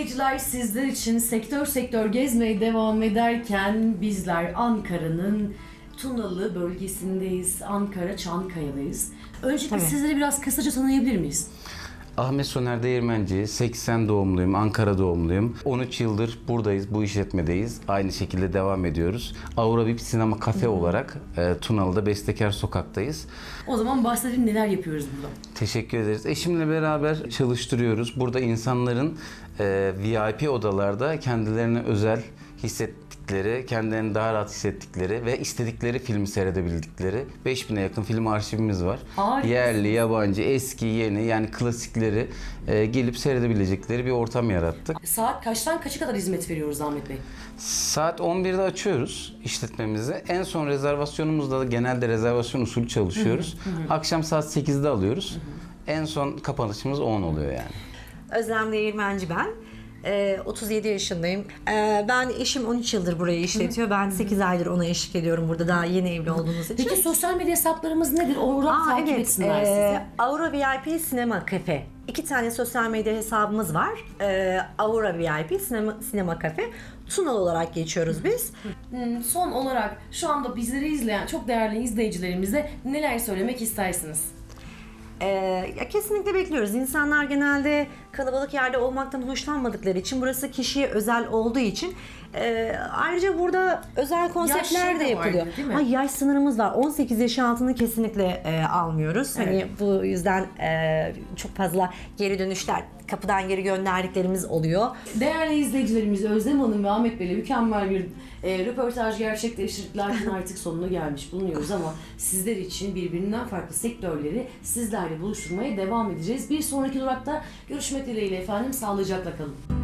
İzleyiciler sizler için sektör sektör gezmeye devam ederken bizler Ankara'nın Tunalı bölgesindeyiz. Ankara Çankaya'dayız. Öncelikle Tabii. sizleri biraz kısaca tanıyabilir miyiz? Ahmet Soner Değirmenci, 80 doğumluyum, Ankara doğumluyum. 13 yıldır buradayız, bu işletmedeyiz. Aynı şekilde devam ediyoruz. Aura VIP Sinema Kafe olarak e, Tunalı'da Bestekar Sokak'tayız. O zaman bahsedelim neler yapıyoruz burada. Teşekkür ederiz. Eşimle beraber çalıştırıyoruz. Burada insanların e, VIP odalarda kendilerine özel hissettikleri, kendilerini daha rahat hissettikleri ve istedikleri filmi seyredebildikleri 5000'e yakın film arşivimiz var. Harikasınız. Yerli, yabancı, eski, yeni yani klasikleri e, gelip seyredebilecekleri bir ortam yarattık. Saat kaçtan kaça kadar hizmet veriyoruz Ahmet Bey? Saat 11'de açıyoruz işletmemizi. En son rezervasyonumuzda da genelde rezervasyon usulü çalışıyoruz. Akşam saat 8'de alıyoruz. En son kapanışımız 10 oluyor yani. Özlem Değirmenci ben. Ee, 37 yaşındayım. Ee, ben eşim 13 yıldır burayı işletiyor. Ben 8 aydır ona eşlik ediyorum burada daha yeni evli olduğumuz için. Peki sosyal medya hesaplarımız nedir? Oradan Aa, takip evet. etsinler sizi. Aura VIP Sinema Cafe. İki tane sosyal medya hesabımız var. Ee, Aura VIP Sinema, Sinema Cafe. Tunal olarak geçiyoruz biz. Hmm, Son olarak şu anda bizleri izleyen çok değerli izleyicilerimize neler söylemek istersiniz? Ee, ya kesinlikle bekliyoruz. İnsanlar genelde kalabalık yerde olmaktan hoşlanmadıkları için burası kişiye özel olduğu için e, ayrıca burada özel konseptler de de vardı, yapılıyor. değil mi? Ha, yaş sınırımız var. 18 yaş altını kesinlikle e, almıyoruz. Hani Evet. bu yüzden e, çok fazla geri dönüşler, kapıdan geri gönderdiklerimiz oluyor. Değerli izleyicilerimiz Özlem Hanım ve Ahmet Bey'le mükemmel bir e, röportaj gerçekleştirdik. Lakin artık sonuna gelmiş bulunuyoruz ama sizler için birbirinden farklı sektörleri sizlerle buluşturmaya devam edeceğiz. Bir sonraki durakta görüşmek dileğiyle efendim. Sağlıcakla kalın.